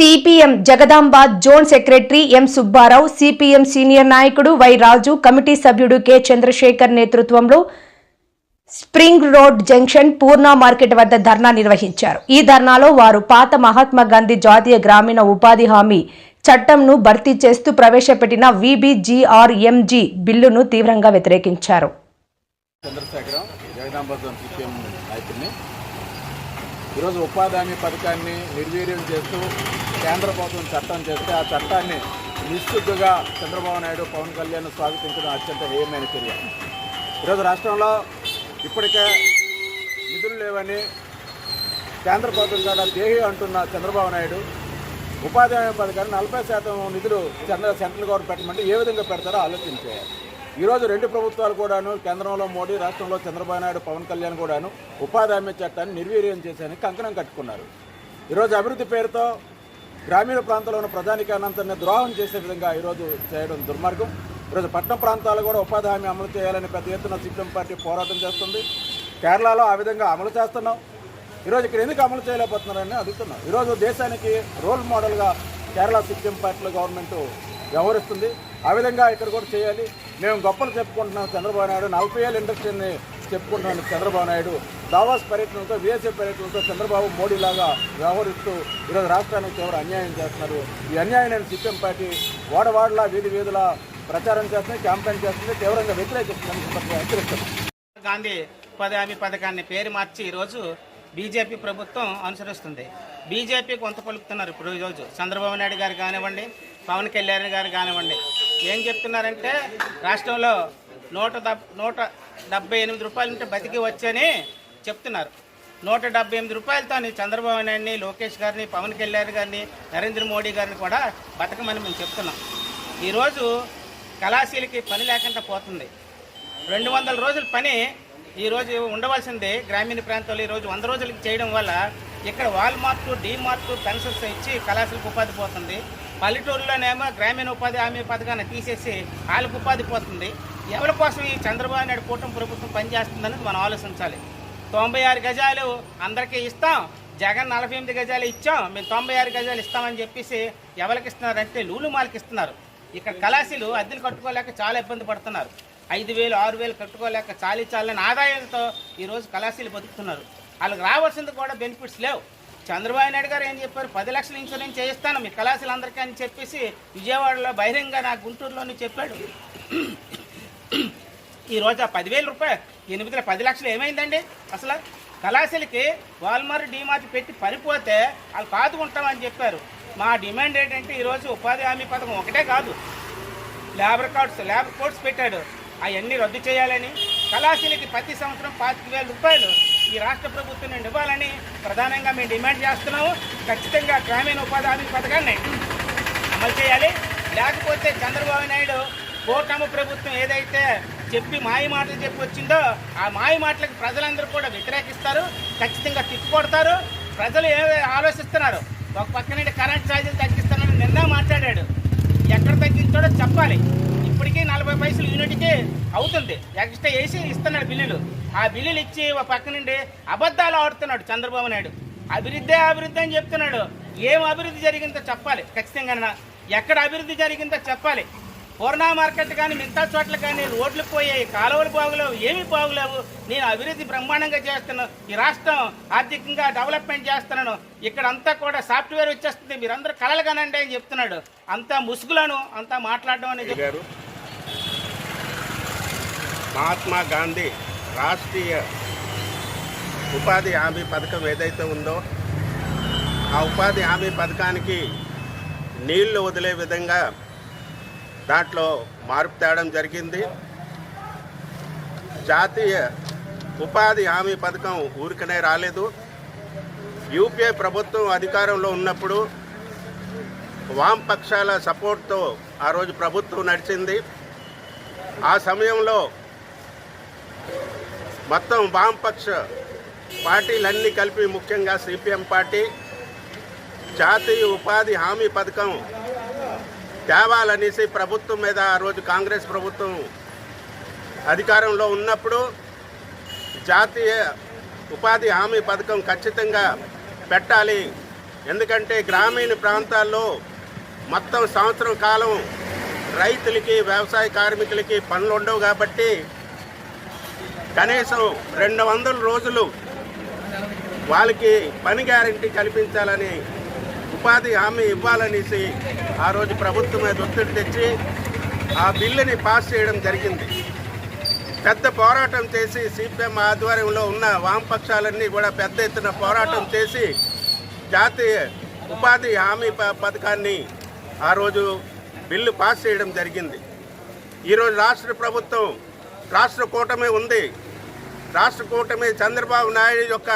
CPM Jagadamba zone secretary M Subbarao CPM senior నాయకుడు Y Raju committee సభ్యుడు K Chandrasekhar నేతృత్వంలో spring road junction Poorna market వద్ద ధర్నా నిర్వహించారు. ఈ ధర్నాలో వారు పాత మహాత్మా గాంధీ జాతీయ గ్రామీణ ఉపాధి హామీ చట్టంను భర్తీ చేస్తూ ప్రవేశపెట్టిన విబిజిఆర్ఎంజి బిల్లును తీవ్రంగా వ్యతిరేకించారు. ఈరోజు ఉపాధి హామీ పథకాన్ని నిర్వీర్యం చేస్తూ కేంద్ర ప్రభుత్వం చట్టం చేస్తే ఆ చట్టాన్ని నిస్సిగ్గుగా చంద్రబాబు నాయుడు పవన్ కళ్యాణ్ స్వాగతించడం అత్యంత హేయమైన చర్య. ఈరోజు రాష్ట్రంలో ఇప్పటికే నిధులు లేవని కేంద్ర ప్రభుత్వం కూడా దేహి అంటున్న చంద్రబాబు నాయుడు ఉపాధి హామీ పథకాన్ని నలభై శాతం నిధులు చంద్ర సెంట్రల్ గవర్నమెంట్ పెట్టమంటే ఏ విధంగా పెడతారో ఆలోచించేయాలి ఈరోజు రెండు ప్రభుత్వాలు కూడాను కేంద్రంలో మోడీ రాష్ట్రంలో చంద్రబాబు నాయుడు పవన్ కళ్యాణ్ కూడాను ఉపాధి హామీ చట్టాన్ని నిర్వీర్యం చేసేందుకు కంకణం కట్టుకున్నారు. ఈరోజు అభివృద్ధి పేరుతో గ్రామీణ ప్రాంతాల్లో ఉన్న ప్రజానికానంతని ద్రోహం చేసే విధంగా ఈరోజు చేయడం దుర్మార్గం. ఈరోజు పట్టణ ప్రాంతాలు కూడా ఉపాధి హామీ అమలు చేయాలని పెద్ద ఎత్తున సిపిఎం పార్టీ పోరాటం చేస్తుంది. కేరళలో ఆ విధంగా అమలు చేస్తున్నాం. ఈరోజు ఇక్కడ ఎందుకు అమలు చేయలేకపోతున్నారని అడుగుతున్నాం. ఈరోజు దేశానికి రోల్ మోడల్గా కేరళ సిపిఎం పార్టీలో గవర్నమెంట్ వ్యవహరిస్తుంది. ఆ విధంగా ఇక్కడ కూడా చేయాలి. మేము గొప్పలు చెప్పుకుంటున్నాం చంద్రబాబు నాయుడు. నలభై ఏళ్ళ ఇండస్ట్రీని చెప్పుకుంటున్నాను చంద్రబాబు నాయుడు. దావాస్ పర్యటనతో విదేశీ పర్యటనతో చంద్రబాబు మోడీ లాగా వ్యవహరిస్తూ ఈరోజు రాష్ట్రానికి తీవ్ర అన్యాయం చేస్తున్నారు. ఈ అన్యాయం సిపిఎం పార్టీ వాడవాడలా వీధి వీధుల ప్రచారం చేస్తుంది క్యాంపెయిన్ చేస్తుంది తీవ్రంగా వ్యతిరేకిస్తుందని హెచ్చరిస్తుంది గాంధీ ఉపాధి హామీ పథకాన్ని పేరు మార్చి ఈరోజు బీజేపీ ప్రభుత్వం అనుసరిస్తుంది. బీజేపీ కొంత పలుకుతున్నారు ఇప్పుడు ఈరోజు చంద్రబాబు నాయుడు గారు కానివ్వండి పవన్ కళ్యాణ్ గారు కానివ్వండి. ఏం చెప్తున్నారంటే రాష్ట్రంలో నూట నూట డెబ్బై ఎనిమిది రూపాయలు ఉంటే బతికి వచ్చని చెప్తున్నారు. నూట డెబ్బై ఎనిమిది రూపాయలతో చంద్రబాబు నాయుడిని లోకేష్ గారిని పవన్ కళ్యాణ్ గారిని నరేంద్ర మోడీ గారిని కూడా బతకమని మేము చెప్తున్నాం. ఈరోజు కళాశీలకి పని లేకుండా పోతుంది. రెండు వందల రోజుల పని ఈరోజు ఉండవలసింది. గ్రామీణ ప్రాంతాల్లో ఈరోజు వంద రోజులకి చేయడం వల్ల ఇక్కడ వాల్మార్ట్ డీమార్ట్ కన్సెస్ ఇచ్చి కళాశాలకు ఉపాధి పోతుంది. పల్లెటూరులోనేమో గ్రామీణ ఉపాధి హామీ పథకాన్ని తీసేసి వాళ్ళకు ఉపాధి పోతుంది. ఎవరి కోసం ఈ చంద్రబాబు నాయుడు కూటమి ప్రభుత్వం పనిచేస్తుందనేది మనం ఆలోచించాలి. తొంభై ఆరు గజాలు అందరికీ ఇస్తాం. జగన్ నలభై ఎనిమిది గజాలు ఇచ్చాం. మేము తొంభై ఆరు గజాలు ఇస్తామని చెప్పేసి ఎవరికి ఇస్తున్నారంటే లూలు మాలకి ఇస్తున్నారు. ఇక్కడ కళాశీలు అద్దెలు కట్టుకోలేక చాలా ఇబ్బంది పడుతున్నారు. ఐదు వేలు ఆరు వేలు కట్టుకోలేక చాలీ చాలని ఆదాయంతో ఈరోజు కళాశీలు బతుకుతున్నారు. వాళ్ళకి రావాల్సింది కూడా బెనిఫిట్స్ లేవు. చంద్రబాబు నాయుడు గారు ఏం చెప్పారు? పది లక్షల ఇన్సూరెన్స్ చేయిస్తాను మీ కళాశాలందరికీ అని చెప్పేసి విజయవాడలో బహిరంగ నా గుంటూరులోనే చెప్పాడు. ఈరోజు ఆ పదివేల రూపాయలు ఎనిమిదిలో పది లక్షలు ఏమైందండి? అసలు కళాశాలకి వాల్మార్ డీమార్ట్ పెట్టి పడిపోతే వాళ్ళు కాదుకుంటామని చెప్పారు. మా డిమాండ్ ఏంటంటే ఈరోజు ఉపాధి హామీ పథకం ఒకటే కాదు. లేబర్ కార్డ్స్ లేబర్ కోడ్స్ పెట్టాడు. అవన్నీ రద్దు చేయాలని కళాశాలకి ప్రతి సంవత్సరం పాతిక వేల రూపాయలు ఈ రాష్ట్ర ప్రభుత్వం నుండి ఇవ్వాలని ప్రధానంగా మేము డిమాండ్ చేస్తున్నాము. ఖచ్చితంగా గ్రామీణ ఉపాధి హామీ పథకాన్ని అమలు చేయాలి. లేకపోతే చంద్రబాబు నాయుడు కూటమి ప్రభుత్వం ఏదైతే చెప్పి మాయ మాటలు చెప్పి వచ్చిందో ఆ మాయ మాటలకు ప్రజలందరూ కూడా వ్యతిరేకిస్తారు. ఖచ్చితంగా తిప్పుకొడతారు. ప్రజలు ఏ ఆలోచిస్తున్నారు? ఒక పక్క నుండి కరెంట్ ఛార్జీలు తగ్గిస్తానని నిన్న మాట్లాడాడు. ఎక్కడ తగ్గించాడో చెప్పాలి. ఇప్పటికీ నలభై పైసలు యూనిట్కి అవుతుంది. ఎక్స్ట్రా వేసి ఇస్తున్నాడు బిల్లులు. ఆ బిల్లులు ఇచ్చి ఒక పక్క నుండి అబద్ధాలు ఆడుతున్నాడు చంద్రబాబు నాయుడు. అభివృద్ధి అభివృద్ధి అని చెప్తున్నాడు. ఏం అభివృద్ధి జరిగిందో చెప్పాలి. ఖచ్చితంగా ఎక్కడ అభివృద్ధి జరిగిందో చెప్పాలి. పూర్ణా మార్కెట్ కానీ మిగతా చోట్ల కానీ రోడ్లు పోయాయి కాలువలు బాగులేవు ఏమీ బాగులేవు. నేను అభివృద్ధి బ్రహ్మాండంగా చేస్తున్నాను. ఈ రాష్ట్రం ఆర్థికంగా డెవలప్మెంట్ చేస్తున్నాను. ఇక్కడ అంతా కూడా సాఫ్ట్వేర్ వచ్చేస్తుంది. మీరందరూ కలలు కనండి అని చెప్తున్నాడు. అంతా ముసుగులను అంతా మాట్లాడడం అనేది మహాత్మా గాంధీ రాష్ట్రీయ ఉపాధి హామీ పథకం ఏదైతే ఉందో ఆ ఉపాధి హామీ పథకానికి నీళ్ళు వదిలే విధంగా దాంట్లో మార్పు తేవడం జరిగింది. జాతీయ ఉపాధి హామీ పథకం ఊరికనే రాలేదు. యూపీఏ ప్రభుత్వం అధికారంలో ఉన్నప్పుడు వామపక్షాల సపోర్ట్తో ఆ రోజు ప్రభుత్వం నడిచింది. ఆ సమయంలో మొత్తం వామపక్ష పార్టీలన్నీ కలిపి ముఖ్యంగా సిపిఎం పార్టీ జాతీయ ఉపాధి హామీ పథకం తేవాలనేసి ప్రభుత్వం మీద ఆ రోజు కాంగ్రెస్ ప్రభుత్వం అధికారంలో ఉన్నప్పుడు జాతీయ ఉపాధి హామీ పథకం ఖచ్చితంగా పెట్టాలి. ఎందుకంటే గ్రామీణ ప్రాంతాల్లో మొత్తం సంవత్సరం కాలం రైతులకి వ్యవసాయ కార్మికులకి పనులు ఉండవు కాబట్టి కనీసం రెండు వందల రోజులు వాళ్ళకి పని గ్యారంటీ కల్పించాలని ఉపాధి హామీ ఇవ్వాలనేసి ఆ రోజు ప్రభుత్వం మీద ఒత్తిడి తెచ్చి ఆ బిల్లుని పాస్ చేయడం జరిగింది. పెద్ద పోరాటం చేసి సిపిఎం ఆధ్వర్యంలో ఉన్న వామపక్షాలన్నీ కూడా పెద్ద ఎత్తున పోరాటం చేసి జాతీయ ఉపాధి హామీ ప- పథకాన్ని ఆ రోజు బిల్లు పాస్ చేయడం జరిగింది. ఈరోజు రాష్ట్ర ప్రభుత్వం రాష్ట్ర కూటమి ఉంది. రాష్ట్ర కూటమి చంద్రబాబు నాయుడు యొక్క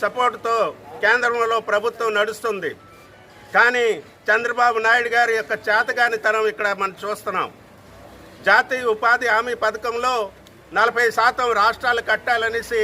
సపోర్టుతో కేంద్రంలో ప్రభుత్వం నడుస్తుంది. కానీ చంద్రబాబు నాయుడు గారి యొక్క చేతగానితనం ఇక్కడ మనం చూస్తున్నాం. జాతీయ ఉపాధి హామీ పథకంలో నలభై శాతం రాష్ట్రాలు కట్టాలనేసి